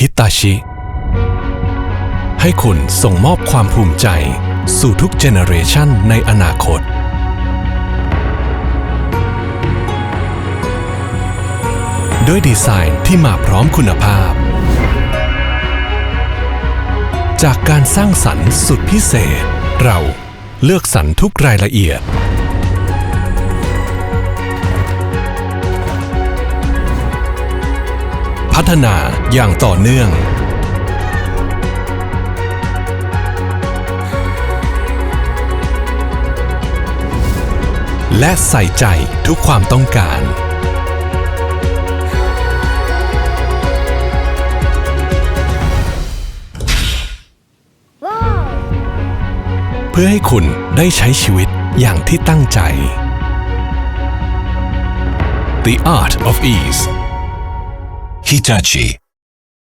ฮิตาชิ ให้คุณส่งมอบความภูมิใจ สู่ทุกเจเนอเรชันในอนาคต ด้วยดีไซน์ที่มาพร้อมคุณภาพ จากการสร้างสรรค์สุดพิเศษ เราเลือกสรรทุกรายละเอียด พัฒนาอย่างต่อเนื่องและใส่ใจทุกความต้องการ เพื่อให้คุณได้ใช้ชีวิตอย่างที่ตั้งใจ The Art of Ease Hitachi